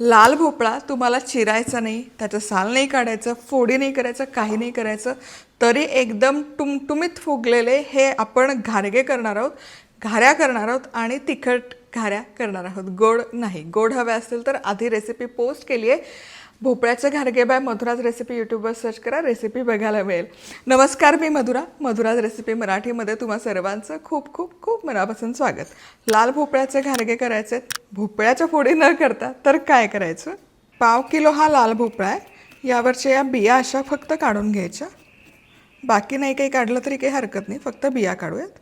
लाल भोपळा तुम्हाला चिरायचा नाही त्याचं साल नाही काढायचं फोडी नाही करायचं काही नाही करायचं तरी एकदम टुमटुमीत फुगलेले हे आपण घारगे करणार आहोत घाऱ्या करणार आहोत आणि तिखट घाऱ्या करणार आहोत. गोड नाही गोड हवे असतील तर आधी रेसिपी पोस्ट केली आहे भोपळ्याचे घारगे बाय मधुराज रेसिपी यूट्यूबवर सर्च करा रेसिपी बघायला मिळेल. नमस्कार मी मधुरा. मधुराज रेसिपी मराठीमध्ये तुम्हा सर्वांचं खूप खूप खूप मनापासून स्वागत. लाल भोपळ्याचे घारगे करायचे भोपळ्याच्या फोडी न करता तर काय करायचं? पाव किलो हा लाल भोपळा आहे. यावरच्या या बिया अशा फक्त काढून घ्यायच्या. बाकी नाही काही काढलं तरी काही हरकत नाही. फक्त बिया काढूयात.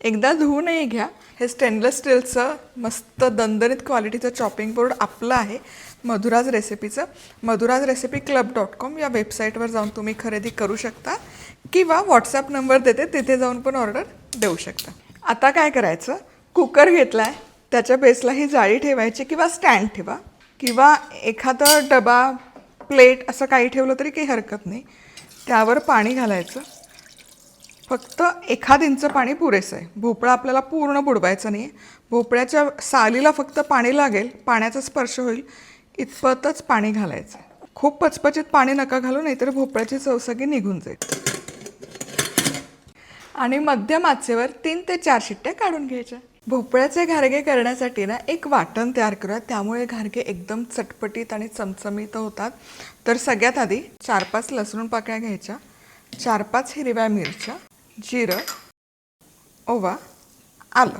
एकदा धुवूनही घ्या. हे स्टेनलेस स्टीलचं मस्त दणदणीत क्वालिटीचं चॉपिंग बोर्ड आपलं आहे. Madhura's रेसिपीचं Madhura's recipe club dot com या वेबसाईटवर जाऊन तुम्ही खरेदी करू शकता. किंवा व्हॉट्सॲप नंबर देते तिथे जाऊन पण ऑर्डर देऊ शकता. आता काय करायचं? कुकर घेतला आहे त्याच्या बेसला ही जाळी ठेवायची किंवा स्टँड ठेवा. किंवा एखादा डबा प्लेट असं काही ठेवलं तरी काही हरकत नाही. त्यावर पाणी घालायचं. फक्त एखाद इंच पाणी पुरेसं आहे. भोपळा आपल्याला पूर्ण बुडवायचा नाही आहे भोपळ्याच्या सालीला फक्त पाणी लागेल पाण्याचा स्पर्श होईल इतपतच पाणी घालायचं खूप पचपचित पाणी नका घालू नाहीतर भोपळ्याची चवसगी निघून जाईल. आणि मध्यम आचेवर तीन ते चार शिट्ट्या काढून घ्यायच्या. भोपळ्याचे घारगे करण्यासाठी ना एक वाटण तयार करूया त्यामुळे घारगे एकदम चटपटीत आणि चमचमीत होतात. तर सगळ्यात आधी चार पाच लसूण पाकळ्या घ्यायच्या. चार पाच हिरव्या मिरच्या. जिरं ओवा आलं.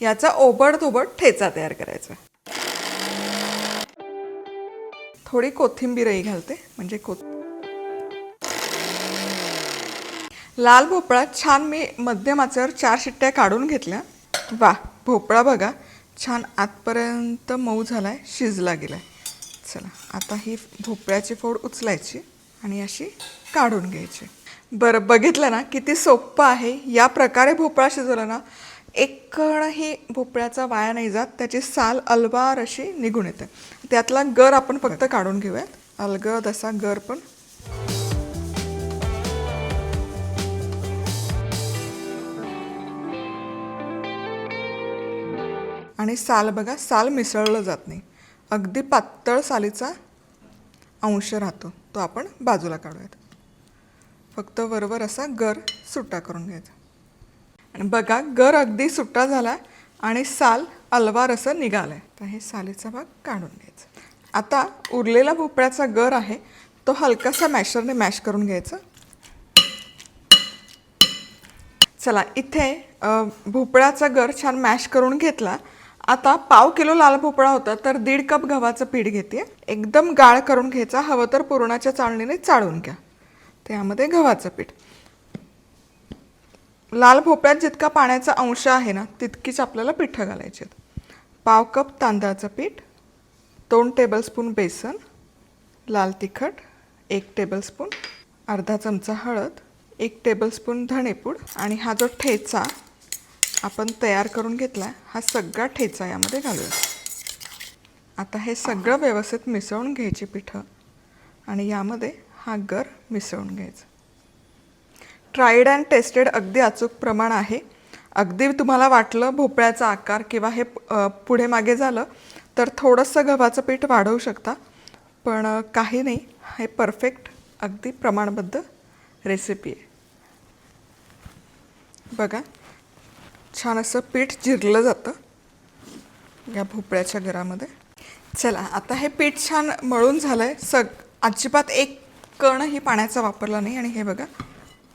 याचा ओबडधोबड ठेचा तयार करायचा. थोडी कोथिंबीरही घालते म्हणजे कोथ लाल भोपळा छान मी मध्यम आचेवर चार शिट्ट्या काढून घेतल्या. वा भोपळा बघा छान आतपर्यंत मऊ झालाय शिजला गेलाय. चला आता ही भोपळ्याची फोड उचलायची आणि अशी काढून घ्यायची. बरं बघितलं ना किती सोपं आहे. या प्रकारे भोपळा शिजवला ना एक कणही भोपळ्याचा वाया नाही जात त्याची साल अलवार अशी निघून येते. त्यातला गर आपण फक्त काढून घेऊयात. अलगद असा गर पण. आणि साल बघा साल मिसळलं जात नाही. अगदी पातळ सालीचा अंश राहतो तो आपण बाजूला काढूयात. फक्त वरवर असा गर सुट्टा करून घ्यायचा. आणि बघा गर अगदी सुट्टा झाला आणि साल अलवार असं निघालं आहे तर हे सालीचा भाग काढून घ्यायचा. आता उरलेला भोपळ्याचा गर आहे तो हलकासा मॅशरने मॅश करून घ्यायचा. चला इथे भोपळ्याचा गर छान मॅश करून घेतला. आता पाव किलो लाल भोपळा होता तर दीड कप गव्हाचं पीठ घेते. एकदम गाळ करून घ्यायचा हवं तर पुरणाच्या चाळणीने चाळून घ्या. त्यामध्ये गव्हाचं पीठ. लाल भोपळ्यात जितका पाण्याचा अंश आहे ना तितकीच आपल्याला पिठं घालायची आहेत. पाव कप तांदळाचं पीठ दोन टेबलस्पून बेसन लाल तिखट एक टेबलस्पून अर्धा चमचा हळद एक टेबलस्पून धणेपूड आणि हा जो ठेचा आपण तयार करून घेतला हा सगळा ठेचा यामध्ये घालूया. आता हे सगळं व्यवस्थित मिसळून घ्यायची पिठं आणि यामध्ये हा गर मिसळून घ्यायचा. ट्राईड अँड टेस्टेड अगदी अचूक प्रमाण आहे. अगदी तुम्हाला वाटलं भोपळ्याचा आकार किंवा हे पुढे मागे झालं तर थोडंसं गव्हाचं पीठ वाढवू शकता. पण काही नाही. हे परफेक्ट अगदी प्रमाणबद्ध रेसिपी आहे. बघा छान असं पीठ जिरलं जातं या भोपळ्याच्या घरामध्ये. चला आता हे पीठ छान मळून झालं आहे सग अजिबात एक कणही पाण्याचा वापरला नाही आणि हे बघा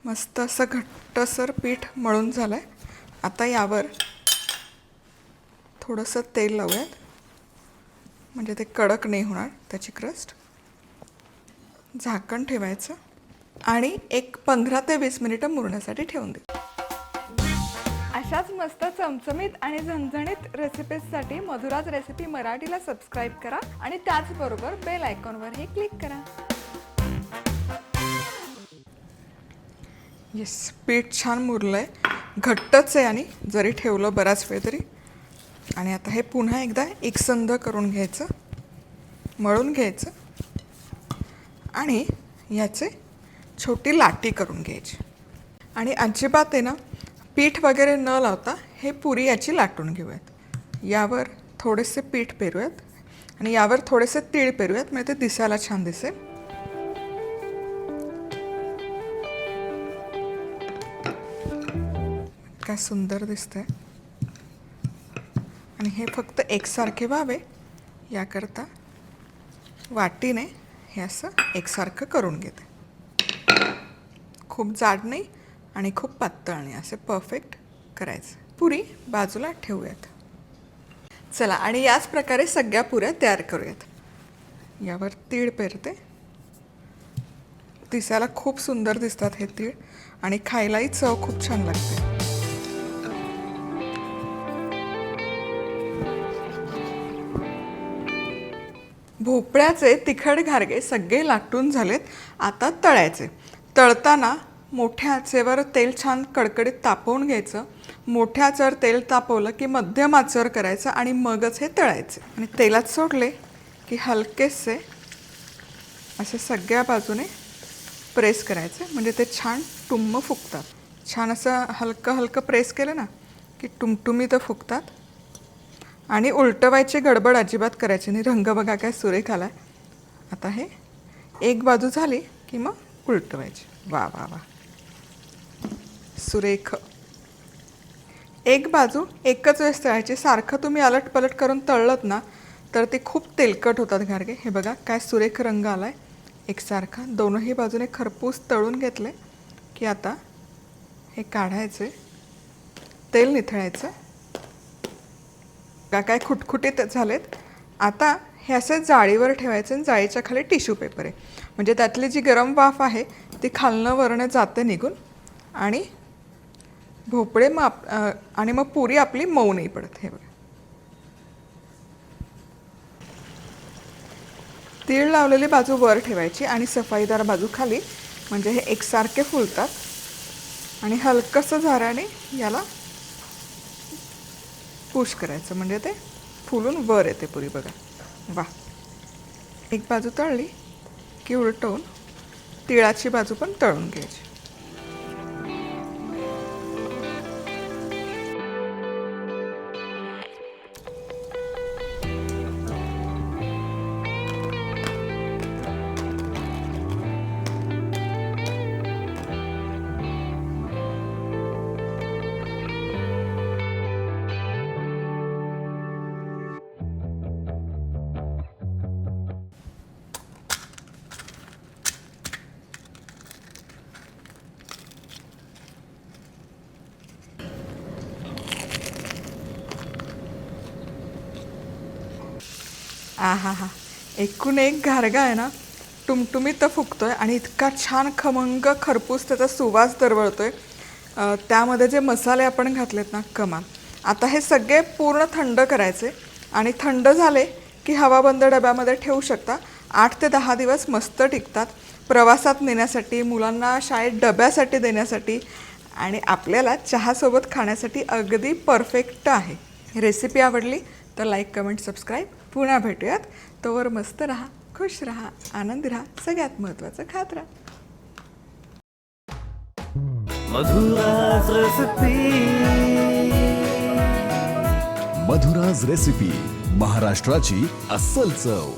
मस्त असं घट्टसर पीठ मळून झालं आहे आता यावर थोडंसं तेल लावूयात. म्हणजे ते कडक नाही होणार त्याची क्रस्ट. झाकण ठेवायचं आणि एक पंधरा ते वीस मिनिटं मुरण्यासाठी ठेवून दे अशाच मस्त चमचमीत आणि झणझणीत रेसिपीजसाठी मधुराज रेसिपी मराठीला सबस्क्राईब करा आणि त्याचबरोबर बेल आयकॉनवरही क्लिक करा. येस पीठ छान मुरलं आहे घट्टच आहे आणि जरी ठेवलं बराच वेळ तरी. आणि आता हे पुन्हा एकदा एकसंध करून घ्यायचं. मळून घ्यायचं. आणि याचे छोटी लाटी करून घ्यायची. आणि अजिबात आहे ना पीठ वगैरे न लावता हे पुरी याची लाटून घेऊयात. यावर थोडेसे पीठ पेरूयात. आणि यावर थोडेसे तीळ पेरूयात म्हणजे ते दिसायला छान दिसेल. सुंदर दिसतंय. आणि हे फक्त एकसारखे व्हावे याकरता वाटीने हे असं एकसारखं करून घेते. खूप जाड नाही आणि खूप पातळ नाही असे परफेक्ट करायचं. पुरी बाजूला ठेवूयात. चला आणि याच प्रकारे सगळ्या पुऱ्या तयार करूयात. यावर तीळ पेरते. दिसायला खूप सुंदर दिसतात हे तीळ आणि खायलाही चव खूप छान लागते. भोपळ्याचे तिखट घारगे सगळे लाटून झालेत आता तळायचे. तळताना मोठ्या आचेवर तेल छान कडकडीत तापवून घ्यायचं. मोठ्या आचेवर तेल तापवलं की मध्यम आचेवर करायचं आणि मगच हे तळायचे. आणि तेलात सोडले की हलकेसे असे सगळ्या बाजूने प्रेस करायचे. म्हणजे ते छान टुम्म फुगतात छान असं हलकं हलकं प्रेस केलं ना की टुमटुमी तर फुगतात आणि उलटवायची गडबड अजिबात करायची नाही. रंग बघा काय सुरेख आला आता हे एक बाजू झाली की मग उलटवायची. वा वा वा. सुरेख. एक बाजू एकच वेळेस तळायची. सारखं तुम्ही अलट पलट करून तळलत ना तर ते खूप तेलकट होतात घारगे. हे बघा काय सुरेख रंग आला आहे एकसारखा दोनही बाजूने खरपूस तळून घेतले की आता हे काढायचे. तेल निथळायचं. का काय खुटखुटीत झालेत. आता हे असे जाळीवर ठेवायचे आणि जाळीच्या खाली टिश्यू पेपर आहे. म्हणजे त्यातली जी गरम वाफ आहे ती खालनं वरणं जाते निघून आणि भोपळे मग आप आणि मग पुरी आपली मऊ नाही पडत हे बघा. तीळ लावलेली बाजू वर ठेवायची आणि सफाईदार बाजू खाली म्हणजे हे एकसारखे फुलतात. आणि हलकंसं झाऱ्याने याला पुश करायचं म्हणजे ते फुलून वर येते पुरी बघा. वा. एक बाजू तळली की उलटवून तिळाची बाजू पण तळून घ्यायची. आ हा हा एकूण एक घारगा आहे ना टुमटुमीत तर फुगतोय आणि इतका छान खमंग खरपूस त्याचा सुवास दरवळतोय. आहे त्यामध्ये जे मसाले आपण घातलेत ना कमाल. आता हे सगळे पूर्ण थंड करायचे आणि थंड झाले की हवाबंद डब्यामध्ये ठेवू शकता. आठ ते दहा दिवस मस्त टिकतात. प्रवासात नेण्यासाठी मुलांना शाळेत डब्यासाठी देण्यासाठी आणि आपल्याला चहासोबत खाण्यासाठी अगदी परफेक्ट आहे. रेसिपी आवडली तर लाईक कमेंट सबस्क्राईब. पुन्हा भेटूयात. तोवर मस्त राहा खुश राहा आनंदी राहा सगळ्यात महत्त्वाचं खात राहा. मधुराज रसपी मधुराज रेसिपी महाराष्ट्राची अस्सल चव.